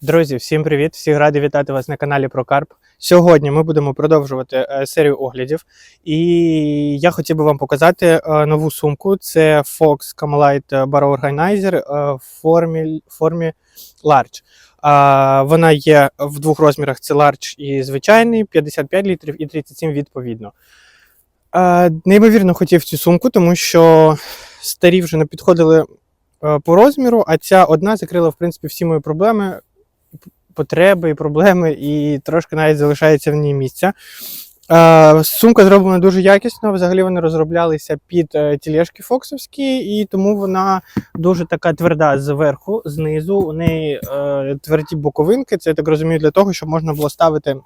Друзі, всім привіт! Всіх радий вітати вас на каналі ProCarp. Сьогодні ми будемо продовжувати е, серію оглядів. І я хотів би вам показати е, нову сумку. Це Fox Camelite Barrow Organizer е, в формі, формі Large. Вона є в двох розмірах: це Large і звичайний, 55 літрів і 37 відповідно. Неймовірно хотів цю сумку, тому що старі вже не підходили е, по розміру, а ця одна закрила в принципі всі мої проблеми потреби і проблеми, і трошки навіть залишається в ній місця. Е, Сумка зроблена дуже якісно. Взагалі вони розроблялися під е, тілешки фоксовські, і тому вона дуже така тверда зверху, знизу. У неї е, тверді боковинки. Це я так розумію, для того, щоб можна було ставити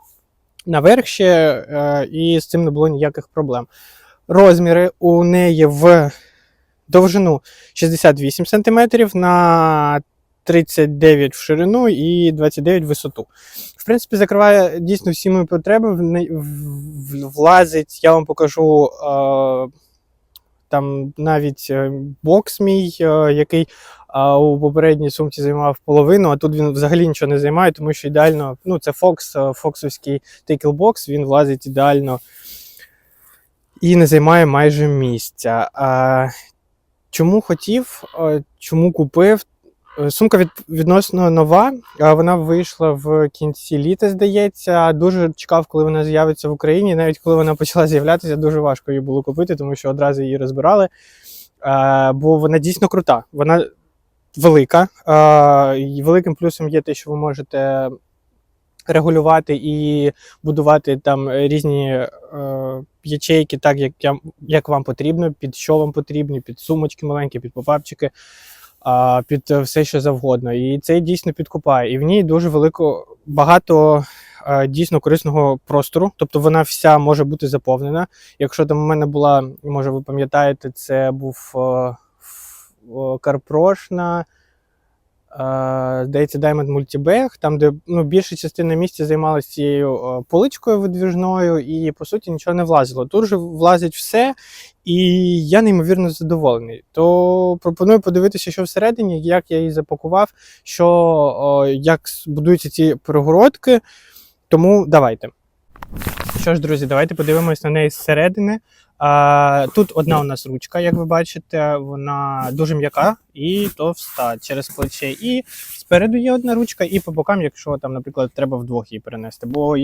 наверх ще, і з цим не було ніяких проблем. Розміри у неї в довжину 68 см на 39 в ширину і 29 в висоту. В принципі, закриває дійсно всі мої потреби. Влазить, я вам покажу е, там навіть е, бокс мій, е, який у попередній сумці займав половину, а тут він взагалі нічого не займає, тому що ідеально, ну це е, фоксовський тейклбокс, він влазить ідеально і не займає майже місця. Чому хотів, чому купив? Е, Сумка від, відносно нова. Вона вийшла в кінці літа, здається. Дуже чекав, коли вона з'явиться в Україні. Навіть коли вона почала з'являтися, дуже важко її було купити, тому що одразу її розбирали. Е, Бо вона дійсно крута. Вона велика. Е, і Великим плюсом є те, що ви можете регулювати і будувати там різні ячейки, так як, як вам потрібно, під що вам потрібні, під сумочки маленькі, під попапчики під е, все, що завгодно. І це дійсно підкупає. І в ній дуже велико багато е, дійсно корисного простору. Тобто вона вся може бути заповнена. Якщо там у мене була, може ви пам'ятаєте, це був е, карпрошна. Здається, Diamond Multibag, там, де ну, більша частина місця займалася цією поличкою видвіжною, і по суті нічого не влазило. Тут же влазить все, і я неймовірно задоволений. То пропоную подивитися, що всередині, як я її запакував, що як будуються ці перегородки. Тому давайте. Що ж, друзі, давайте подивимось на неї зсередини. Тут одна у нас ручка, як ви бачите, вона дуже м'яка і товста через плече. І спереду є одна ручка, і по бокам, якщо там, наприклад, треба вдвох її перенести. Бо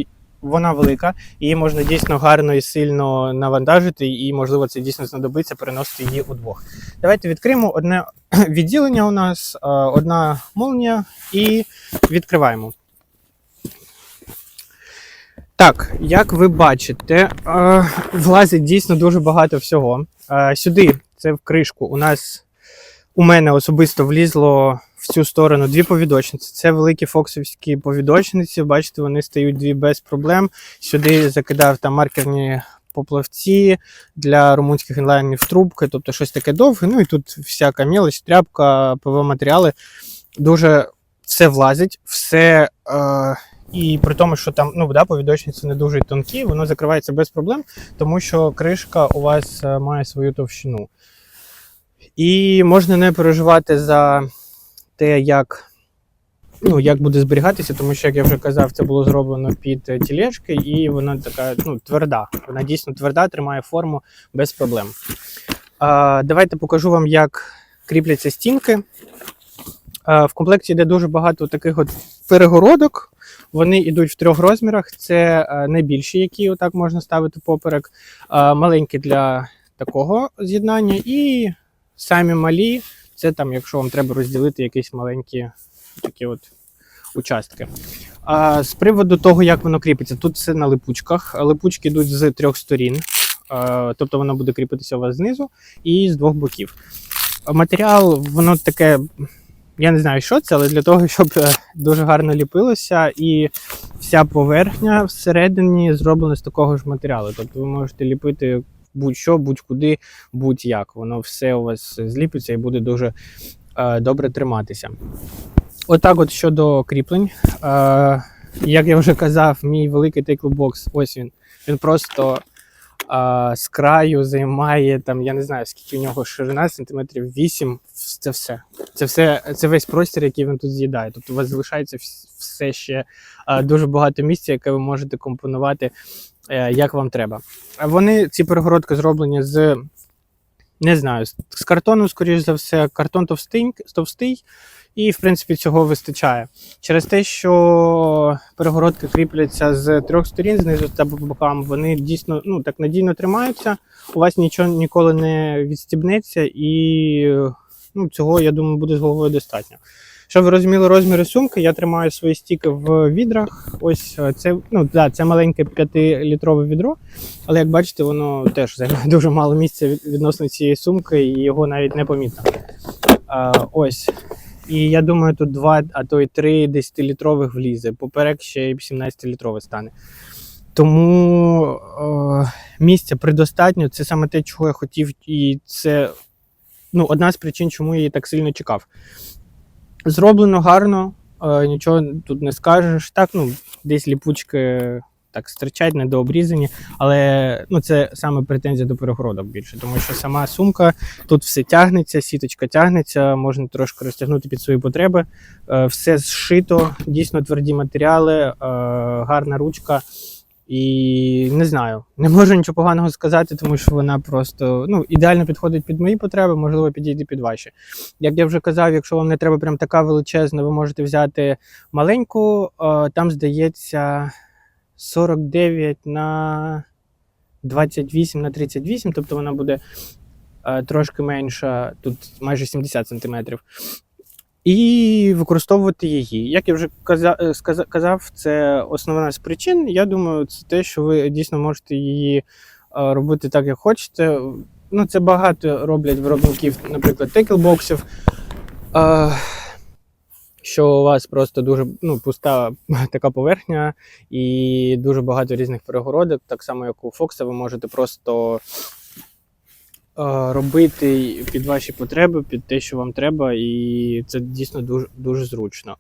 вона велика, її можна дійсно гарно і сильно навантажити, і, можливо, це дійсно знадобиться переносити її удвох. Давайте відкриємо одне відділення у нас, одна молнія, і відкриваємо. Так, як ви бачите, е, влазить дійсно дуже багато всього. Е, сюди, це в кришку, у нас у мене особисто влізло в цю сторону дві повідочниці. Це великі фоксовські повідочниці. Бачите, вони стають дві без проблем. Сюди закидав там маркерні поплавці для румунських інлайнів трубки, тобто щось таке довге. Ну і тут всяка мілоч, тряпка, ПВ-матеріали. Дуже все влазить, все. Е, і при тому, що там ну, да, повідочниці не дуже тонкі, воно закривається без проблем, тому що кришка у вас е, має свою товщину. І можна не переживати за те, як, ну, як буде зберігатися, тому що, як я вже казав, це було зроблено під е, тілешки, і вона така ну, тверда. Вона дійсно тверда, тримає форму без проблем. А, давайте покажу вам, як кріпляться стінки. А, в комплекті йде дуже багато таких от перегородок. Вони йдуть в трьох розмірах. Це е, найбільші, які отак можна ставити поперек, е, маленькі для такого з'єднання, і самі малі це там, якщо вам треба розділити якісь маленькі такі от участки. А з приводу того, як воно кріпиться, тут все на липучках. Липучки йдуть з трьох сторін, е, тобто воно буде кріпитися у вас знизу і з двох боків. Матеріал, воно таке. Я не знаю, що це, але для того, щоб е, дуже гарно ліпилося, і вся поверхня всередині зроблена з такого ж матеріалу. Тобто ви можете ліпити будь-що, будь-куди, будь-як. Воно все у вас зліпиться і буде дуже е, добре триматися. Отак, от щодо кріплень. Е, як я вже казав, мій великий тейклбокс, ось він. Він просто а, з краю займає там, я не знаю, скільки у нього ширина, сантиметрів 8. Це все. Це все, це весь простір, який він тут з'їдає. Тобто у вас залишається все ще а, дуже багато місця, яке ви можете компонувати е, як вам треба. Вони, ці перегородки, зроблені з. Не знаю, з картону, скоріш за все, картон товстий, товстий, і, в принципі, цього вистачає. Через те, що перегородки кріпляться з трьох сторін, знизу та по бокам, вони дійсно ну, так надійно тримаються, у вас нічого ніколи не відстібнеться, і ну, цього, я думаю, буде з головою достатньо. Щоб ви розуміли розміри сумки, я тримаю свої стіки в відрах. Ось е, це, ну, да, це маленьке 5-літрове відро, але як бачите, воно теж займає дуже мало місця відносно цієї сумки, і його навіть не помітно. А, ось. І я думаю, тут два, а то й три 10-літрових влізе. Поперек ще й 17-літрове стане. Тому е, місця предостатньо. Це саме те, чого я хотів, і це ну, одна з причин, чому я її так сильно чекав. Зроблено гарно, е, нічого тут не скажеш. Так, ну, десь ліпучки так стирчать, недообрізані, але ну, це саме претензія до перегородок більше, тому що сама сумка тут все тягнеться, сіточка тягнеться, можна трошки розтягнути під свої потреби. Е, все зшито, дійсно тверді матеріали, е, гарна ручка. І не знаю, не можу нічого поганого сказати, тому що вона просто ну, ідеально підходить під мої потреби, можливо, підійде під ваші. Як я вже казав, якщо вам не треба прям така величезна, ви можете взяти маленьку, там здається 49 на 28 на 38, тобто вона буде е, трошки менша, тут майже 70 сантиметрів. І використовувати її. Як я вже е, казав, це основна з причин. Я думаю, це те, що ви дійсно можете її е, робити так, як хочете. Ну, це багато роблять виробників, наприклад, текелбоксів. Е, що у вас просто дуже ну, пуста така поверхня і дуже багато різних перегородок, так само як у Фокса, ви можете просто робити під ваші потреби, під те, що вам треба, і це дійсно дуже, дуже зручно.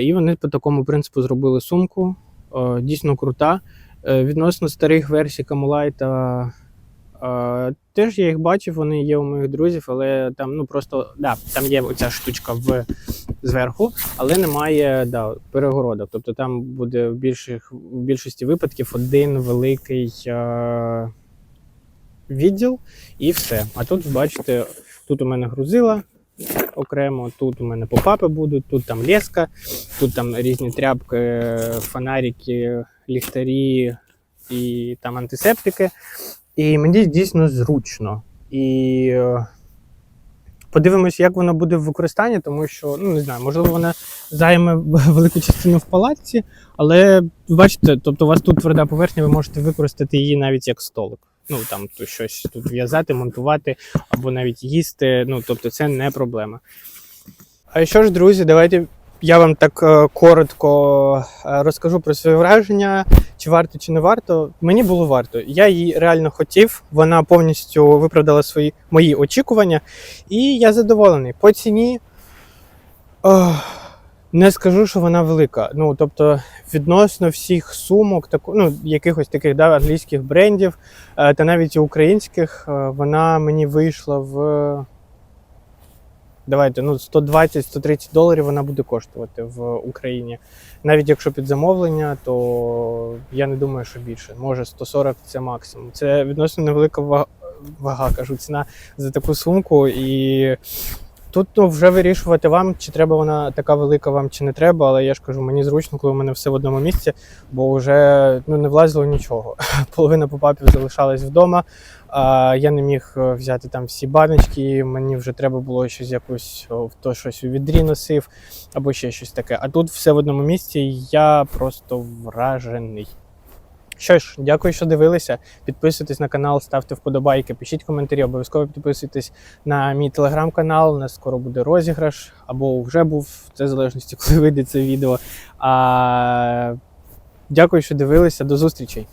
І вони по такому принципу зробили сумку, е, дійсно крута. Е, відносно старих версій Камулайта. Е, теж я їх бачив, вони є у моїх друзів, але там ну просто да, там є оця штучка в, зверху, але немає да, перегородок. Тобто там буде в, більших, в більшості випадків один великий е, відділ і все. А тут, бачите, тут у мене грузила окремо, тут у мене попапи будуть, тут там леска, тут там різні тряпки, фонарики, ліхтарі і там антисептики. І мені дійсно зручно. І е, подивимось, як воно буде в використанні, тому що, ну не знаю, можливо, вона займе велику частину в палатці, але бачите, тобто у вас тут тверда поверхня, ви можете використати її навіть як столик. Ну там то щось тут в'язати, монтувати або навіть їсти. Ну тобто, це не проблема. А що ж, друзі, давайте я вам так е, коротко е, розкажу про свої враження, чи варто, чи не варто. Мені було варто. Я її реально хотів. Вона повністю виправдала свої мої очікування, і я задоволений. По ціні ох, не скажу, що вона велика. Ну тобто, відносно всіх сумок, таку, ну, якихось таких да, англійських брендів, е, та навіть і українських, е, вона мені вийшла в. Давайте, ну 120-130 доларів вона буде коштувати в Україні. Навіть якщо під замовлення, то я не думаю, що більше. Може 140 це максимум. Це відносно невелика вага, кажу, ціна за таку сумку. І тут ну, вже вирішувати вам, чи треба вона така велика вам, чи не треба. Але я ж кажу, мені зручно, коли в мене все в одному місці, бо вже ну, не влазило нічого. Половина попапів залишалась вдома. А я не міг е, взяти там всі баночки, мені вже треба було щось якось то щось у відрі носив, або ще щось таке. А тут все в одному місці, і я просто вражений. Що ж, дякую, що дивилися. Підписуйтесь на канал, ставте вподобайки, пишіть коментарі, обов'язково підписуйтесь на мій телеграм-канал. У нас скоро буде розіграш, або вже був, це в залежності, коли вийде це відео. А... Дякую, що дивилися. До зустрічей!